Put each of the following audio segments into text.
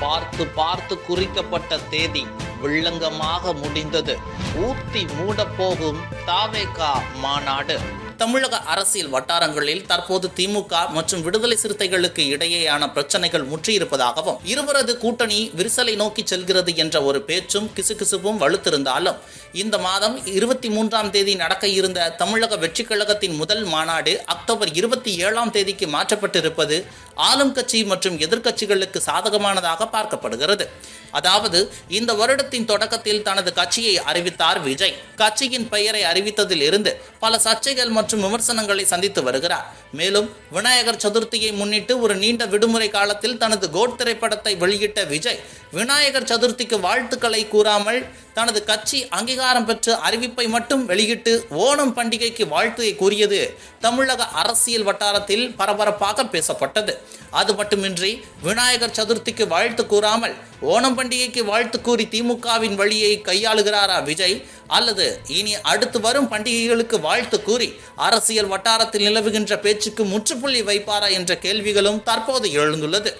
பார்த்து பார்த்து குறிக்கப்பட்ட தேதி வில்லங்கமாக முடிந்தது. ஊத்தி மூடப்போகும் தாவேகா மாநாடு. தமிழக அரசியல் வட்டாரங்களில் தற்போது திமுக மற்றும் விடுதலை சிறுத்தைகளுக்கு இடையேயான பிரச்சனைகள் முற்றியிருப்பதாகவும் இருவரது கூட்டணி விரிசலை நோக்கி செல்கிறது என்ற ஒரு பேச்சும் கிசுகிசுப்பும் வலுத்திருந்தாலும் இந்த மாதம் இருபத்தி மூன்றாம் தேதி நடக்க இருந்த தமிழக வெற்றி கழகத்தின் முதல் மாநாடு அக்டோபர் இருபத்தி ஏழாம் தேதிக்கு மாற்றப்பட்டிருப்பது ஆளும் கட்சி மற்றும் எதிர்க்கட்சிகளுக்கு சாதகமானதாக பார்க்கப்படுகிறது. அதாவது இந்த வருடத்தின் தொடக்கத்தில் தனது கட்சியை அறிவித்தார் விஜய். கட்சியின் பெயரை அறிவித்ததில் இருந்து பல சர்ச்சைகள் மற்றும் விமர்சனங்களை சந்தித்து வருகிறார். மேலும் விநாயகர் சதுர்த்தியை முன்னிட்டு ஒரு நீண்ட விடுமுறை காலத்தில் தனது கோட் திரைப்படத்தை வெளியிட்ட விஜய் விநாயகர் சதுர்த்திக்கு வாழ்த்துக்களை கூறாமல் தனது கட்சி அங்கீகாரம் பெற்ற அறிவிப்பை மட்டும் வெளியிட்டு ஓணம் பண்டிகைக்கு வாழ்த்துயை கூறியது தமிழக அரசியல் வட்டாரத்தில் பரபரப்பாக பேசப்பட்டது. அது மட்டுமின்றி விநாயகர் சதுர்த்திக்கு வாழ்த்து கூறாமல் ஓணம் பண்டிகைக்கு வாழ்த்து கூறி திமுகவின் வழியை கையாளுகிறாரா விஜய்? அல்லது இனி அடுத்து வரும் பண்டிகைகளுக்கு வாழ்த்து கூறி அரசியல் வட்டாரத்தில் நிலவுகின்ற பேச்சுக்கு முற்றுப்புள்ளி வைப்பாரா என்ற கேள்விகளும் தற்போது எழுந்துள்ளது.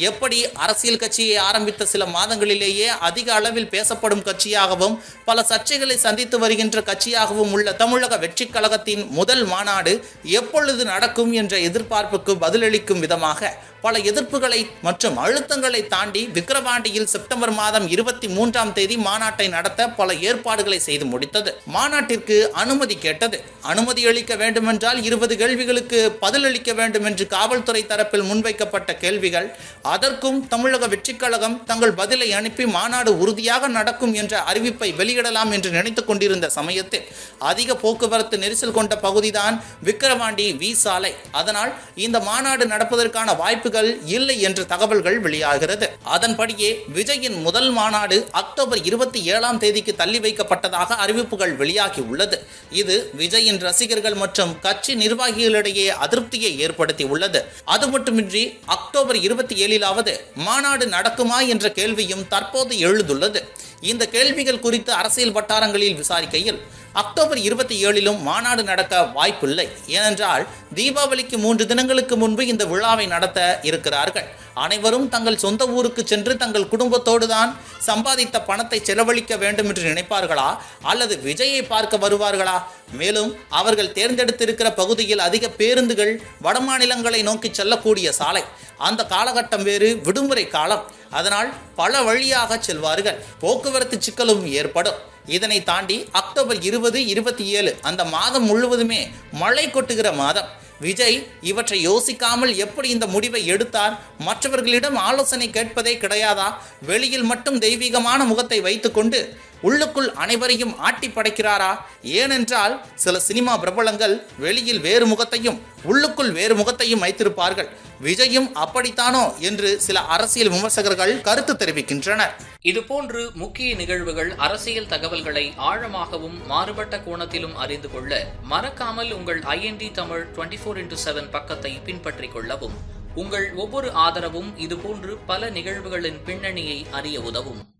எப்படி அரசியல் கட்சியை ஆரம்பித்த சில மாதங்களிலேயே அதிக அளவில் பேசப்படும் கட்சியாகவும் பல சர்ச்சைகளை சந்தித்து வருகின்ற கட்சியாகவும் உள்ள தமிழக வெற்றிக் கழகத்தின் முதல் மாநாடு எப்பொழுது நடக்கும் என்ற எதிர்பார்ப்புக்கு பதிலளிக்கும் விதமாக பல எதிர்ப்புகளை மற்றும் அழுத்தங்களை தாண்டி விக்கிரவாண்டியில் செப்டம்பர் மாதம் இருபத்தி மூன்றாம் தேதி மாநாட்டை நடத்த பல ஏற்பாடுகளை செய்து முடித்தது. மாநாட்டிற்கு அனுமதி கேட்டது. அனுமதி அளிக்க வேண்டுமென்றால் இருபது கேள்விகளுக்கு பதிலளிக்க வேண்டும் என்று காவல்துறை தரப்பில் முன்வைக்கப்பட்ட கேள்விகள் அதற்கும் தமிழக வெற்றிக் கழகம் தங்கள் பதிலை அனுப்பி மாநாடு உறுதியாக நடக்கும் என்ற அறிவிப்பை வெளியிடலாம் என்று நினைத்துக் கொண்டிருந்த சமயத்தில் அதிக போக்குவரத்து நெரிசல் கொண்ட பகுதிதான் விக்கிரவாண்டி வி சாலை. அதனால் இந்த மாநாடு நடப்பதற்கான வாய்ப்புகள் இல்லை என்று தகவல்கள் வெளியாகிறது. அதன்படியே விஜயின் முதல் மாநாடு அக்டோபர் இருபத்தி ஏழாம் தேதிக்கு தள்ளி வைக்கப்பட்டதாக அறிவிப்புகள் வெளியாகி உள்ளது. இது விஜயின் ரசிகர்கள் மற்றும் கட்சி நிர்வாகிகளிடையே அதிருப்தியை ஏற்படுத்தி உள்ளது. அது மட்டுமின்றி அக்டோபர் இருபத்தி ஏழிலாவது மாநாடு நடக்குமா என்ற கேள்வியும் தற்போது எழுந்துள்ளது. இந்த கேள்விகள் குறித்து அரசியல் வட்டாரங்களில் விசாரிக்கையில் அக்டோபர் இருபத்தி ஏழிலும் மாநாடு நடக்க வாய்ப்பில்லை. ஏனென்றால் தீபாவளிக்கு மூன்று தினங்களுக்கு முன்பு இந்த விழாவை நடத்த இருக்கிறார்கள். அனைவரும் தங்கள் சொந்த ஊருக்கு சென்று தங்கள் குடும்பத்தோடு தான் சம்பாதித்த பணத்தை செலவழிக்க வேண்டும் என்று நினைப்பார்களா? அல்லது விஜயை பார்க்க வருவார்களா? மேலும் அவர்கள் தேர்ந்தெடுத்திருக்கிற பகுதியில் அதிக பேருந்துகள் வடமாநிலங்களை நோக்கி செல்லக்கூடிய சாலை. அந்த காலகட்டம் வேறு விடுமுறை காலம். அதனால் பல வழியாக செல்வார்கள். போக்குவரத்து சிக்கலும் ஏற்படும். இதனை தாண்டி அக்டோபர் இருபது இருபத்தி ஏழு அந்த மாதம் முழுவதுமே மழை கொட்டுகிற மாதம். விஜய் இவற்றை யோசிக்காமல் எப்படி இந்த முடிவை எடுத்தார்? மற்றவர்களிடம் ஆலோசனை கேட்பதே கிடையாதா? வெளியில் மட்டும் தெய்வீகமான முகத்தை வைத்துக்கொண்டு உள்ளுக்குள் அனைவரையும் ஆட்டி படைக்கிறாரா? ஏனென்றால் சில சினிமா பிரபலங்கள் வெளியில் வேறு முகத்தையும் உள்ளுக்குள் வேறு முகத்தையும் வைத்திருப்பார்கள். விஜயும் அப்படித்தானோ என்று சில அரசியல் விமர்சகர்கள் கருத்து தெரிவிக்கின்றனர். இதுபோன்று முக்கிய நிகழ்வுகள் அரசியல் தகவல்களை ஆழமாகவும் மாறுபட்ட கோணத்திலும் அறிந்து கொள்ள மறக்காமல் உங்கள் IND Tamil twenty four into seven பக்கத்தை பின்பற்றிக் கொள்ளவும். உங்கள் ஒவ்வொரு ஆதரவும் இதுபோன்று பல நிகழ்வுகளின் பின்னணியை அறிய உதவும்.